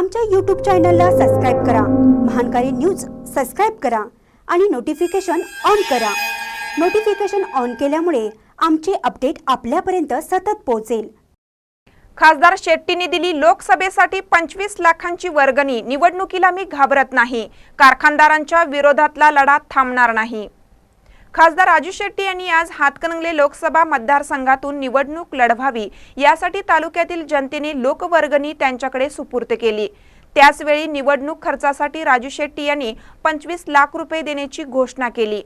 आमच्या यूट्यूब चॅनलला सबस्क्राईब करा. महानकारी न्यूज सबस्क्राईब करा आणि नोटिफिकेशन ऑन करा. नोटिफिकेशन ऑन केल्यामुळे आमचे अपडेट आपल्यापर्यंत सतत पोहोचेल. खासदार शेट्टींनी दिली लोकसभेसाठी पंचवीस लाखांची वर्गणी. निवडणुकीला मी घाबरत नाही. कारखानदारांच्या विरोधातला लढा थांबणार नाही. खासदार राजू शेट्टी यांनी आज हातकणंगले लोकसभा मतदारसंघातून निवडणूक लढवावी यासाठी तालुक्यातील जनतेने लोकवर्गणी त्यांच्याकडे सुपूर्द केली. त्याचवेळी निवडणूक खर्चासाठी राजू शेट्टी यांनी पंचवीस लाख रुपये देण्याची घोषणा केली.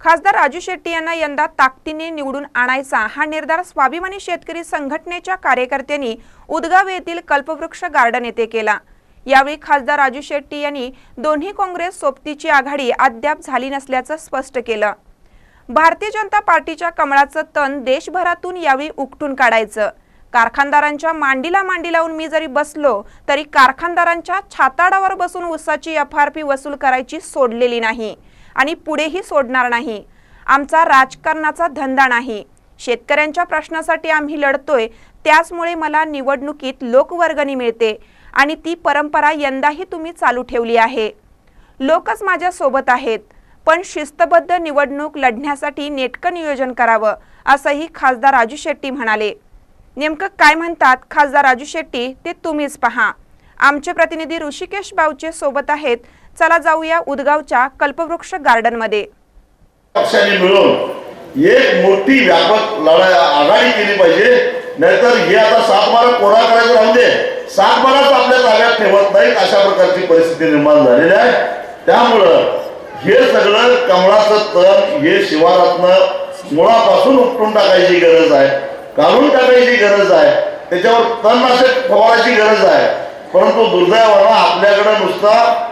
खासदार राजू शेट्टी यांना यंदा ताकदीने निवडून आणायचा हा निर्धार स्वाभिमानी शेतकरी संघटनेच्या कार्यकर्त्यांनी उदगाव येथील कल्पवृक्ष गार्डन येथे केला. यावेळी खासदार राजू शेट्टी यांनी दोन्ही काँग्रेस सोबतीची आघाडी अद्याप झाली नसल्याचं स्पष्ट केलं. भारतीय जनता पार्टीच्या कमळाचं तण देशभरातून यावेळी उकटून काढायचं. कारखानदारांच्या मांडीला मांडी लावून मी जरी बसलो तरी कारखानदारांच्या छाताडावर बसून उसाची एफ आर पी वसूल करायची सोडलेली नाही आणि पुढेही सोडणार नाही. आमचा राजकारणाचा धंदा नाही. शेतकऱ्यांच्या प्रश्नासाठी आम्ही लढतोय त्याचमुळे मला निवडणुकीत लोकवर्गणी मिळते. आणि ती परंपरा यंदाही तुम्ही चालू ठेवली आहे. लोकच माझ्या सोबत आहेत पण शिस्तबद्ध निवडणूक लढण्यासाठी नेटकं नियोजन करावं असंही खासदार राजू शेट्टी म्हणाले. नेमकं काय म्हणतात खासदार राजू शेट्टी ते तुम्हीच पहा. आमचे प्रतिनिधी ऋषिकेश बावचे सोबत आहेत चला जाऊया उदगावच्या कल्पवृक्ष गार्डनमध्ये. पक्षांनी मिळून एक मोठी व्यापक लढाई आघाडी केली पाहिजे नाहीतर हे आता सातबारा कोरा करायचं राहून दे. सातबाराच आपल्या ताब्यात ठेवत नाहीत अशा प्रकारची परिस्थिती निर्माण झालेली आहे. त्यामुळं हे सगळं कमळाचं तण हे शिवारातनं मुळापासून उपटून टाकायची गरज आहे. काढून टाकायची गरज आहे. त्याच्यावर तणनाशक फवारायची गरज आहे. परंतु दुर्दैवानं आपल्याकडे नुसता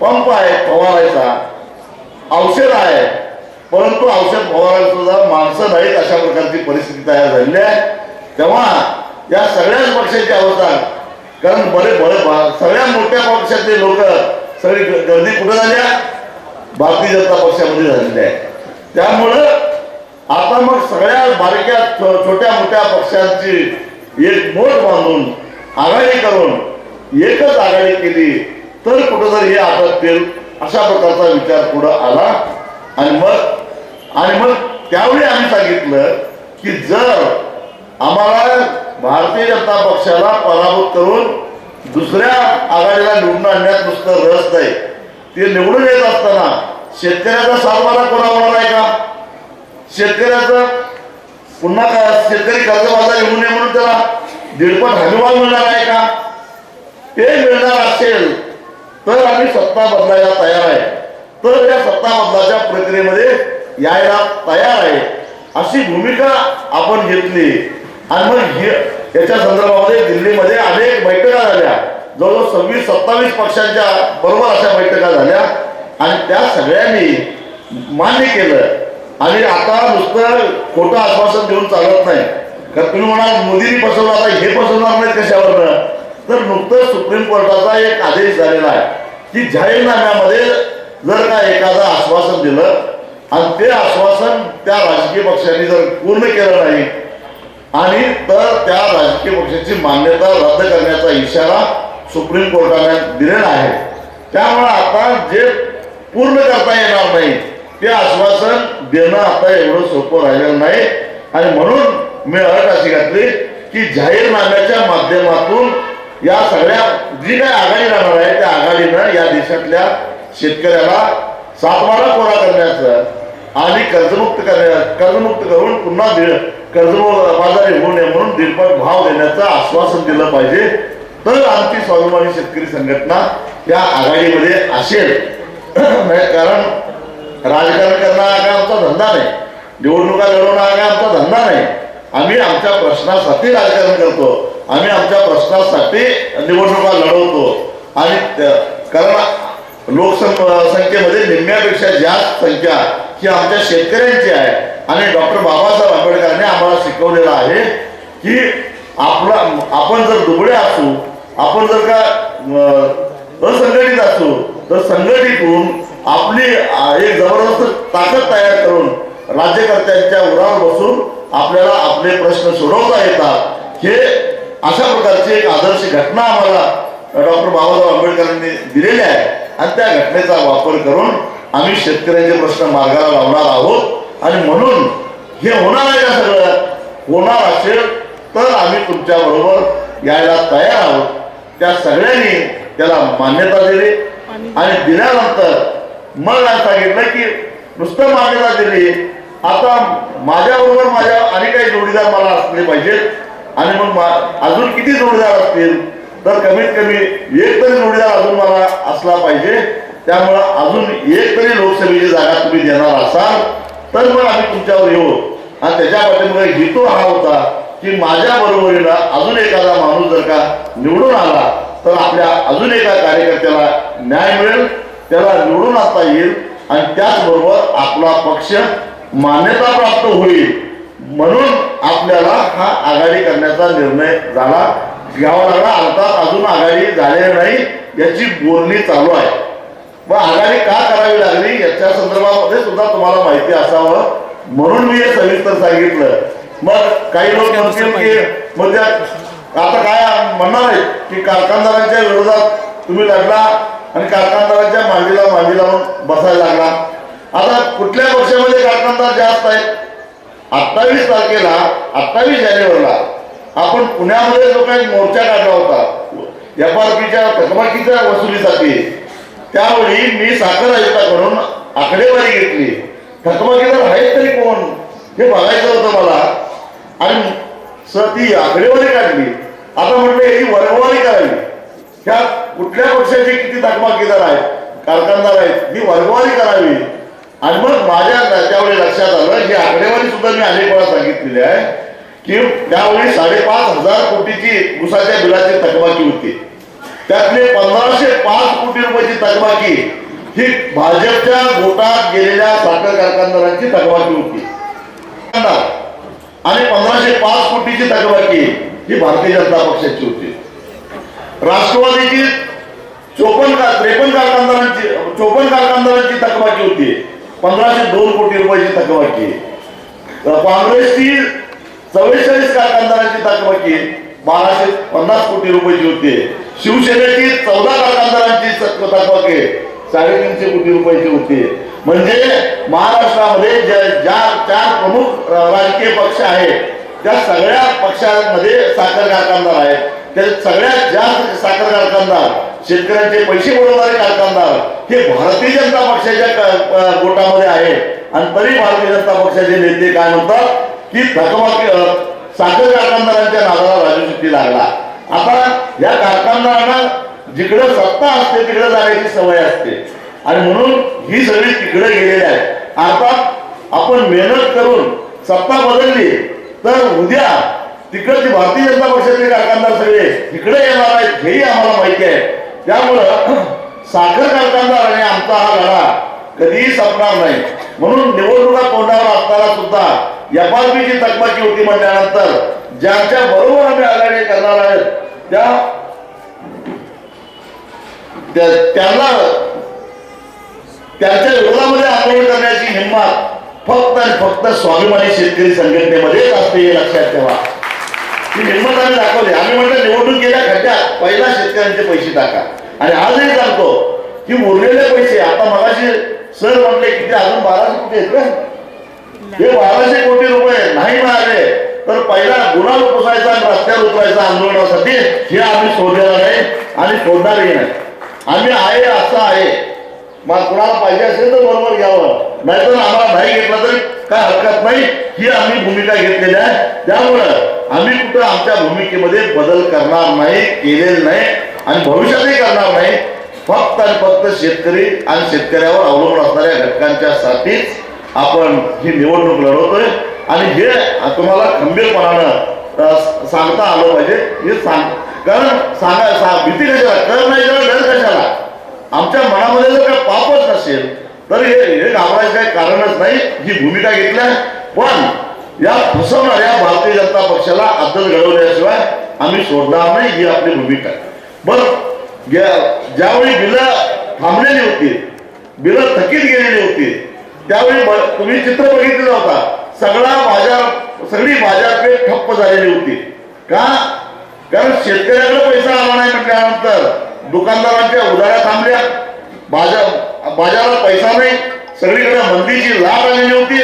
पंप आहे फवारायचा. औषध आहे. परंतु औषध फवारायला सुद्धा माणसं नाहीत अशा प्रकारची परिस्थिती तयार झालेली आहे. तेव्हा या सगळ्याच पक्षांची अवस्था कारण बरे बरे सगळ्या मोठ्या पक्षातले लोक सगळी गर्दी कुठं झाल्या भारतीय जनता पक्षामध्ये झालेली आहे. त्यामुळं आता मग सगळ्या बारक्या छोट्या मोठ्या पक्षांची एक मोठ बांधून आघाडी करून एकच आघाडी केली तर कुठंतरी हे आटोपतील अशा प्रकारचा विचार पुढं आला. आणि मग आणि मग त्यावेळी आम्ही सांगितलं की जर आम्हाला भारतीय जनता पक्षाला पराभूत करून दुसऱ्या आघाडीला निवडून आणण्यात नुसतं रस नाही. ते निवडून येत असताना शेतकऱ्याचा सातबारा कोणा होणार आहे का? शेतकऱ्याचं पुन्हा का शेतकरी कर्जबाजार येऊ नये म्हणून त्याला दीडपट हमीभाव मिळणार आहे का? ते मिळणार असेल तर आम्ही सत्ता बदलायला तयार आहे. तर त्या सत्ता बदलाच्या प्रक्रियेमध्ये यायला तयार आहे. अशी भूमिका आपण घेतली. आणि मग हे याच्या संदर्भामध्ये दिल्लीमध्ये अनेक बैठका झाल्या. जवळजवळ सव्वीस सत्तावीस पक्षांच्या बरोबर अशा बैठका झाल्या. आणि त्या सगळ्यांनी मान्य केलं. आणि आता नुसतं खोटं आश्वासन देऊन चालत नाही. कारण तुम्ही म्हणाल मोदींनी फसवलं आता हे फसवणार नाही कशावरनं? तर नुकतंच सुप्रीम कोर्टाचा एक आदेश झालेला आहे की जाहीरनाम्यामध्ये जर का एखादं आश्वासन दिलं आणि ते आश्वासन त्या राजकीय पक्षांनी जर पूर्ण केलं नाही आणि तर त्या राजकीय पक्षाची मान्यता रद्द करण्याचा इशारा सुप्रीम कोर्टाने दिलेला आहे. त्यामुळे आता जे पूर्ण करता येणार नाही ते आश्वासन देणं आता एवढं सोपं राहिलेलं नाही. आणि म्हणून मी अट अशी घातली की जाहीरनाम्याच्या माध्यमातून या सगळ्या जी काही आघाडी राहणार आहे त्या आघाडीनं या देशातल्या शेतकऱ्याला सातबारा कोरा करण्याचं आणि कर्जमुक्त करण्या कर्जमुक्त करून पुन्हा कर्जबाजारी होऊ नये म्हणून दीडपट भाव देण्याचं आश्वासन दिलं पाहिजे. तर आमची स्वाभिमानी शेतकरी संघटना या आघाडीमध्ये असेल. म्हणजे कारण राजकारण करणं हा काय आमचा धंदा नाही. निवडणुका लढवणं हा काय आमचा धंदा नाही. आम्ही आमच्या प्रश्नासाठी राजकारण करतो. आम्ही आमच्या प्रश्नासाठी निवडणुका लढवतो. आणि कारण लोकसंख्येमध्ये निम्म्यापेक्षा जास्त संख्या ही आमच्या शेतकऱ्यांची आहे. आणि डॉक्टर बाबासाहेब आंबेडकरांनी आम्हाला शिकवलेलं आहे की आपला आपण जर दुबळे असू आपण जर का असंघटित असू तर संघटित होऊन आपली एक जबरदस्त ताकद तयार करून राज्यकर्त्यांच्या उरावर बसून आपल्याला आपले प्रश्न सोडवता येतात. हे अशा प्रकारची एक आदर्श घटना आम्हाला डॉक्टर बाबासाहेब आंबेडकरांनी दिलेली आहे. आणि त्या घटनेचा वापर करून आम्ही शेतकऱ्यांचे प्रश्न मार्गाला लावणार आहोत. आणि म्हणून हे होणार आहे का सगळं. होणार असेल तर आम्ही तुमच्या बरोबर यायला तयार आहोत. त्या सगळ्यांनी त्याला मान्यता दिली. आणि दिल्यानंतर मग सांगितलं की नुसतं मान्यता दिली. आता माझ्याबरोबर माझ्या आणि काही जोडीदार मला असले पाहिजेत. आणि मग अजून किती जोडीदार असतील? तर कमीत कमी एक तरी जोडीदार अजून मला असला पाहिजे. त्यामुळं अजून एक तरी लोकसभेची जागा तुम्ही देणार असाल तर मग आम्ही तुमच्यावर येऊ. आणि त्याच्या पाठीमध्ये हेतू हा होता की माझ्या बरोबरीला अजून एखादा माणूस जर का निवडून आला तर आपल्या अजून एका कार्यकर्त्याला न्याय मिळेल त्याला निवडून आणता येईल आणि त्याचबरोबर आपला पक्ष मान्यता प्राप्त होईल. म्हणून आपल्याला हा आघाडी करण्याचा निर्णय झाला. घ्यावा अर्थात अजून आघाडी झालेली नाही याची बोलणी चालू आहे. मग आघाडी का करावी लागली याच्या संदर्भामध्ये सुद्धा तुम्हाला माहिती असावं. म्हणून मी हे सविस्तर सांगितलं. मग काही लोक म्हणतील की मग त्या आता काय म्हणणार आहेत? की कारखानदारांच्या विरोधात तुम्ही लढला आणि कारखानदारांच्या मांडीला मांडी लावून बसायला लागला. आता कुठल्या पक्षामध्ये कारखानदार जास्त आहेत? अठ्ठावीस तारखेला अठ्ठावीस जानेवारीला. आपण पुण्यामध्ये लोकांनी मोर्चा काढला होता एफ आर पीच्या थकबाकीच्या वसुलीसाठी त्यावेळी मी साखर आयुक्ताकडून आकडेवारी घेतली. थकबाकीदार आहेत तरी कोण? हे बघायचं होतं मला. आणि सर ती आकडेवारी काढली. आता म्हटलं याची वर्गवारी करावी. ह्या कुठल्या पक्षाचे किती थकबाकीदार आहेत कारखानदार आहेत ही वर्गवारी करावी. आणि मग माझ्या त्यावेळी लक्षात आलं ही आकडेवारी सुद्धा मी अनेक वेळा सांगितलेली आहे. की त्यावेळी साडेपाच हजार कोटीची उसाच्या बिलाची थकबाकी होती. त्यातले पंधराशे पाच कोटी रुपयाची थकबाकी ही भाजपच्या गोटात गेलेल्या साखर कारखानदारांची थकबाकी होती. आणि पंधराशे पाच कोटीची थकबाकी ही भारतीय जनता पक्षाची होती. राष्ट्रवादीची चोपन्न का त्रेपन्न कारखानदारांची चोपन्न कारखानदारांची थकबाकी होती. पंधराशे दोन कोटी रुपयाची थकबाकी काँग्रेसची चव्वेचाळीस कारखानदारांची थकबाकी बाराशे पन्नास कोटी रुपयाची होती. शिवसेनेची चौदा कारखानदारांची थकबाकी साडेतीनशे कोटी रुपयाची होती. म्हणजे महाराष्ट्रामध्ये ज्या चार प्रमुख राजकीय पक्ष आहेत त्या सगळ्या पक्षांमध्ये साखर कारखानदार आहेत. त्या सगळ्यात जास्त साखर कारखानदार शेतकऱ्यांचे पैसे बुडवणारे कारखानदार हे भारतीय जनता पक्षाच्या गोटामध्ये आहेत. आणि तरी भारतीय जनता पक्षाचे नेते काय म्हणतात? ती थकबाकी साखर कारखानदारांच्या नावाला राजू शेट्टी लागला. आता या कारखानदारांना जिकडे सत्ता असते तिकडे जाण्याची सवय असते. आणि म्हणून ही सगळी तिकडे गेलेली आहे अर्थात आपण मेहनत करून सत्ता बदलली तर उद्या तिकडची भारतीय जनता पक्षाचे कारखानदार सगळे तिकडे येणार आहेत हेही आम्हाला माहिती आहे. त्यामुळं साखर कारखानदार आणि आमचा हा लढा कधीही संपणार नाही. म्हणून निवडणुका तोंडावर असताना सुद्धा एफ आर पीची थकबाकी होती म्हटल्यानंतर ज्यांच्या बरोबर आम्ही आघाडी करणार आहेत त्या त्यांना त्यांच्या विरोधामध्ये आंदोलन करण्याची हिंमत फक्त आणि फक्त स्वाभिमानी शेतकरी संघटनेमध्येच असते हे लक्षात ठेवा. ही हिंमत आम्ही दाखवली. आम्ही म्हटलं निवडणूक गेल्या खड्ड्यात पहिला शेतकऱ्यांचे पैसे टाका. आणि आजही सांगतो की उरलेले पैसे आता मगाशी सर म्हटले की अजून बाराशे कुठे आहेत हे बाराशे कोटी रुपये नाही मिळाले तर पहिला गुन्हा पुसायचा आणि रस्त्यावर उतरायचा आंदोलनासाठी हे आम्ही सोडलेलं नाही आणि शोधणारही नाही. आम्ही आहे असं आहे. मग कुणाला पाहिजे असेल तर बरोबर घ्यावं. नाहीतर आम्हाला नाही घेतलं तरी काय हरकत नाही. ही आम्ही भूमिका घेतलेली आहे. त्यामुळं आम्ही कुठं आमच्या भूमिकेमध्ये बदल करणार नाही केलेलं नाही आणि भविष्यातही करणार नाही. फक्त आणि फक्त शेतकरी आणि शेतकऱ्यावर अवलंबून असणाऱ्या घटकांच्या साठीच आपण ही निवडणूक लढवतोय आणि हे तुम्हाला खंबीरपणानं सांगता आलं पाहिजे. हे सांग कारण सांगा सांग भीती कशाला? कर नाही तर डर कशाला? आमच्या मनामध्ये जर काय पापच नसेल तर हे हे घाबरायचं काही कारणच नाही. ही भूमिका घेतल्या. पण या फसवणाऱ्या भारतीय जनता पक्षाला अद्दल घडवल्याशिवाय आम्ही सोडणार नाही ही आपली भूमिका आहे. बरं ज्यावेळी बिलं थांबलेली होती बिलं थकीत गेलेली होती त्यावेळी ब- तुम्ही चित्र बघितलेलं होता. सगळा बाजार सगळी बाजारपेठ ठप्प झालेली होती. का? कारण शेतकऱ्याकडे पैसा आला नाही म्हटल्यानंतर दुकानदारांच्या उधाऱ्या थांबल्या. बाजार बाजारात पैसा नाही. सगळीकडे मंदीची लाभ आलेली होती.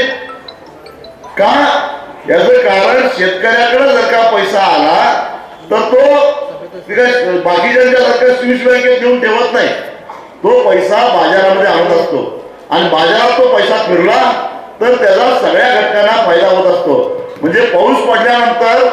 का? याचं कारण शेतकऱ्याकडे जर का पैसा आला तर तो बाकीच्या काय बँकेत घेऊन ठेवत नाही. तो पैसा बाजारामध्ये आणत असतो. आणि बाजारात तो पैसा फिरला तर त्याचा सगळ्या घटकांना फायदा होत असतो. म्हणजे पाऊस पडल्यानंतर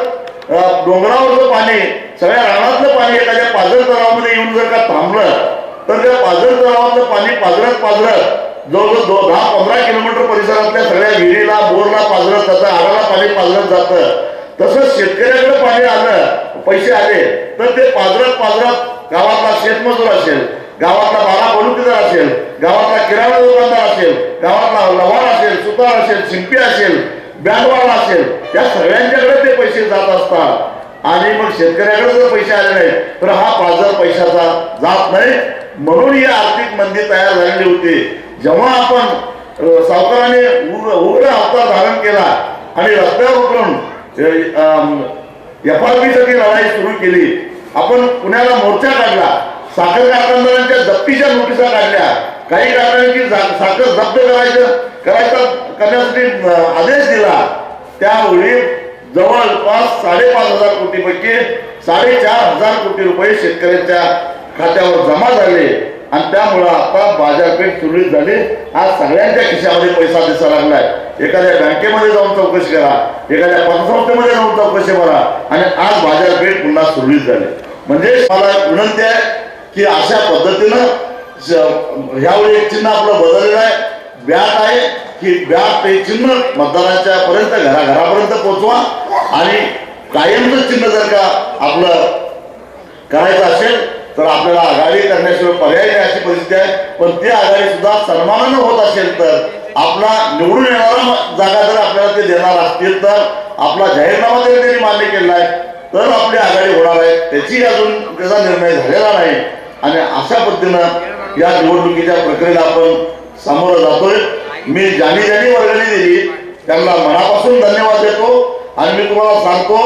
डोंगरावरचं पाणी सगळ्या रानातलं पाणी एखाद्या पाजर तलावामध्ये येऊन जर का थांबलं तर त्या पाझर तलावातलं पाणी पाझरत पाजरत जवळजवळ दो दहा पंधरा किलोमीटर परिसरातल्या सगळ्या विहिरीला बोरला पाजरत जातं आगाला पाणी पाजरत जातं. तसंच शेतकऱ्याकडे पाणी आलं पैसे आले तर ते पाजरत पाजरत गावातला शेतमजूर असेल गावातला बारा बलुतेदार असेल गावातला किराणा दुकानदार असेल गावातला लवार असेल सुतार असेल शिंपी असेल बँडवाला असेल या सगळ्यांच्याकडे ते पैसे जात असतात. आणि मग शेतकऱ्याकडे जर पैसे आले नाही तर हा बाजार पैशाचा जात नाही. म्हणून ही आर्थिक मंदी तयार झालेली होती. जेव्हा आपण सावकाराने उग्र हप्ता धारण केला आणि रस्त्यावर उतरून एफ आर पी साठी लढाई सुरू केली आपण पुण्याला मोर्चा काढला. साखर कारखानदारांच्या जप्तीच्या नोटिसा काढल्या. काही कारखान्यांची साखर जप्त करायचं करायचा करण्यासाठी आदेश दिला. त्यावेळी जवळपास साडेपाच हजार कोटीपैकी साडेचार हजार कोटी रुपये शेतकऱ्यांच्या खात्यावर जमा झाले. आणि त्यामुळं आता बाजारपेठ सुरळीत झाली. आज सगळ्यांच्या खिशामध्ये पैसा दिसा लागलाय. एखाद्या बँकेमध्ये जाऊन चौकशी करा. एखाद्या पतसंस्थेमध्ये जाऊन चौकशी करा. आणि आज बाजारपेठ पुन्हा सुरळीत झाली. म्हणजे मला विनंती आहे की अशा पद्धतीनं ह्यावर एक चिन्ह आपलं बदललेलं आहे. बॅट आहे की बॅट ते चिन्ह मतदानाच्या पर्यंत घराघरापर्यंत पोहोचवा. आणि कायमचं चिन्ह जर का आपलं करायचं असेल तर आपल्याला आघाडी करण्याशिवाय पर्याय नाही अशी परिस्थिती आहे. पण ती आघाडी सुद्धा सन्मानानं होत असेल तर आपला निवडून येणारा जागा जर आपल्याला ते देणार असतील तर आपला जाहीरनामा जरी त्यांनी मान्य केला आहे तर आपली आघाडी होणार आहे. त्याची अजून त्याचा निर्णय झालेला नाही. आणि अशा पद्धतीनं या निवडणुकीच्या प्रक्रियेला आपण सामोरं जातोय. मी ज्यांनी ज्यांनी वर्गणी दिली त्यांना मनापासून धन्यवाद देतो. आणि मी तुम्हाला सांगतो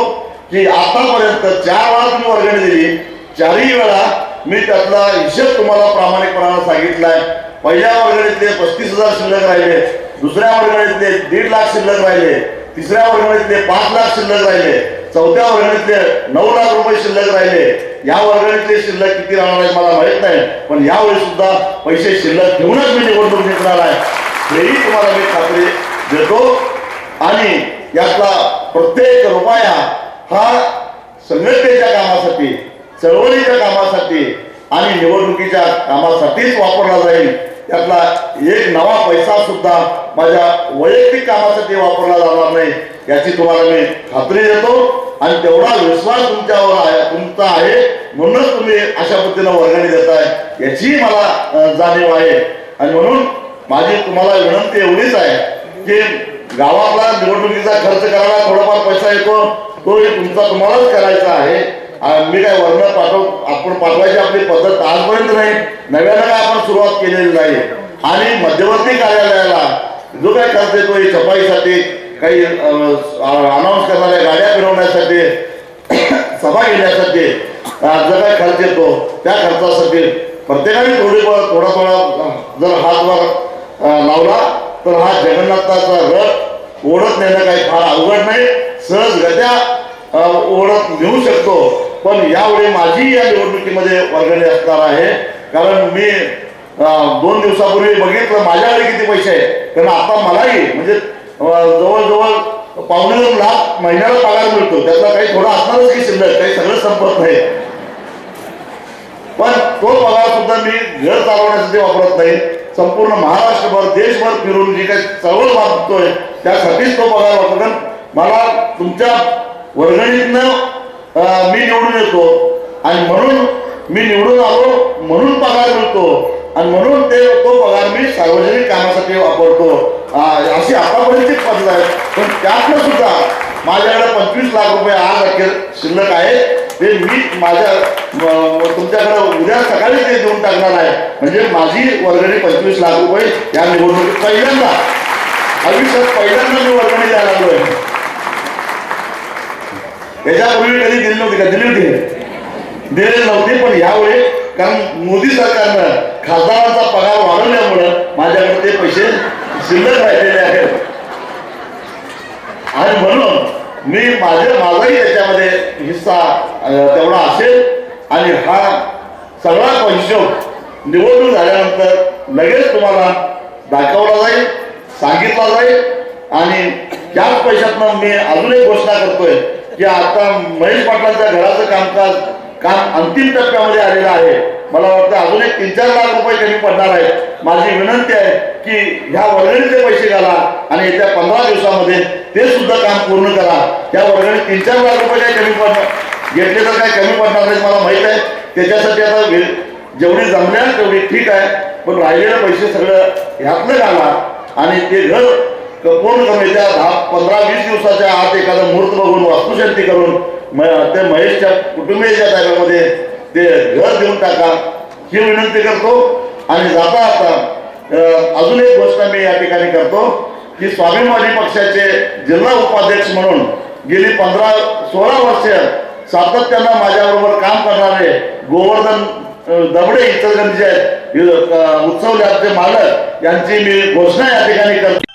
की आतापर्यंत चार वेळा तुम्ही वर्गणी दिली चारही वेळा मी त्यातला हिशेब तुम्हाला प्रामाणिकपणानं सांगितलाय. पहिल्या वर्गणीतले पस्तीस हजार शिल्लक राहिले दुसऱ्या वर्गणीतले दीड लाख शिल्लक राहिले तिसऱ्या वर्गणीतले पाच लाख शिल्लक राहिले. चौथ्या वर्गणीतले नऊ लाख रुपये शिल्लक राहिले. या वर्गणीतले शिल्लक किती राहणार आहे मला माहीत नाही. पण यावेळी सुद्धा पैसे शिल्लक घेऊनच मी निवडणूक जिंकणार आहे. हेही तुम्हाला मी खात्री देतो. आणि यातला प्रत्येक रुपया हा संघटनेच्या कामासाठी चळवळीच्या कामासाठी आणि निवडणुकीच्या कामासाठीच वापरला जाईल. त्यातला एक नवा पैसा सुद्धा माझ्या वैयक्तिक कामासाठी वापरला जाणार नाही याची तुम्हाला मी खात्री देतो. आणि तेवढा विश्वास तुमच्यावर आहे तुमचा आहे म्हणूनच तुम्ही अशा पद्धतीनं वर्गणी देताय याची मला जाणीव आहे. आणि म्हणून माझी तुम्हाला विनंती एवढीच आहे की गावातला निवडणुकीचा खर्च करायला थोडाफार पैसा येतो तो तुमचा तुम्हालाच करायचा आहे. मी काय वर्ण पाठव आपण पाठवायची आपली पद्धत आजपर्यंत नाही. नव्यानं काय आपण सुरुवात केलेली नाही. आणि मध्यवर्ती कार्यालयाला जो काय खर्च येतो छपाईसाठी काही अनाऊन्स करणाऱ्या गाड्या फिरवण्यासाठी सभा घेण्यासाठी जो काय खर्च येतो त्या खर्चासाठी प्रत्येकाने थोडी थोडा थोडा जर हातवर लावला तर हा जगन्नाथाचा रथ ओढत नेणं काही फार अवघड नाही. सहजगत्या गद्या ओढत नेऊ शकतो. पण यावेळी माझी या निवडणुकीमध्ये वर्गणी असणार आहे. कारण मी दोन दिवसापूर्वी बघितलं माझ्याकडे किती पैसे आहेत. कारण आता मलाही म्हणजे जवळजवळ पावणे दोन लाख महिन्याला पगार मिळतो. त्यातला काही थोडा असणारच की शिल्लक काही सगळं संपत नाही. पण तो पगार सुद्धा मी घर चालवण्यासाठी वापरत नाही. संपूर्ण महाराष्ट्रभर देशभर फिरून जी काही चळवळ वापरतोय त्यासाठीच तो पगार वापरतो. मला तुमच्या वर्गणीतनं मी निवडून येतो. आणि म्हणून मी निवडून आलो म्हणून पगार मिळतो. आणि म्हणून ते तो पगार मी सार्वजनिक कामासाठी वापरतो. अशी आतापर्यंतची पद्धत आहे. पण त्यातनं सुद्धा माझ्याकडे पंचवीस लाख रुपये आज अखेर शिल्लक आहे ते मी माझ्या तुमच्याकडे उद्या सकाळी ते देऊन टाकणार आहे. म्हणजे माझी वर्गणी पंचवीस लाख रुपये या निवडणुकीत पहिल्यांदा. आयुष्यात पहिल्यांदा मी वर्गणी द्यायला लागलोय. याच्यापूर्वी कधी दिली नव्हती का? दिली होती दिलेली नव्हती पण यावेळी कारण मोदी सरकारनं खासदारांचा पगार वाढवल्यामुळं माझ्याकडे ते पैसे शिल्लक राहिलेले आहेत. आणि म्हणून मी माझे माझाही त्याच्यामध्ये हिस्सा तेवढा असेल. आणि हा सगळा हिशोब निवडणूक झाल्यानंतर लगेच तुम्हाला दाखवला जाईल सांगितला जाईल. आणि त्याच पैशातनं मी अजून एक घोषणा करतोय. की आता महेश पाटलांच्या घराचं कामकाज काम अंतिम टप्प्यामध्ये आलेलं आहे. मला वाटतं अजून एक तीन चार लाख रुपये कमी पडणार आहेत. माझी विनंती आहे की ह्या वर्गणीचे पैसे घाला आणि येत्या पंधरा दिवसामध्ये ते सुद्धा काम पूर्ण करा. त्या वर्गणीत तीन चार लाख रुपये काही कमी पडणार घेतले तर काही कमी पडणार नाही मला माहीत आहे. त्याच्यासाठी आता जेवढी जमल्या तेवढी ठीक आहे. पण राहिलेले पैसे सगळं ह्यातलं घाला आणि ते घर कोण पूर्ण दहा पंधरा वीस दिवसाच्या आत एखादा मुहूर्त बघून वास्तुशांती करून म- ते महेशच्या कुटुंबियाच्या ताब्यामध्ये ते घर देऊन टाका. ही विनंती करतो. आणि जाता आता अजून एक गोष्ट मी या ठिकाणी करतो की स्वाभिमानी पक्षाचे जिल्हा उपाध्यक्ष म्हणून गेली पंधरा सोळा वर्ष सातत्यानं माझ्याबरोबर काम करणारे गोवर्धन अं, दबडे इचलगंजी आहेत. उत्सव मालक यांची मी घोषणा या ठिकाणी करतो.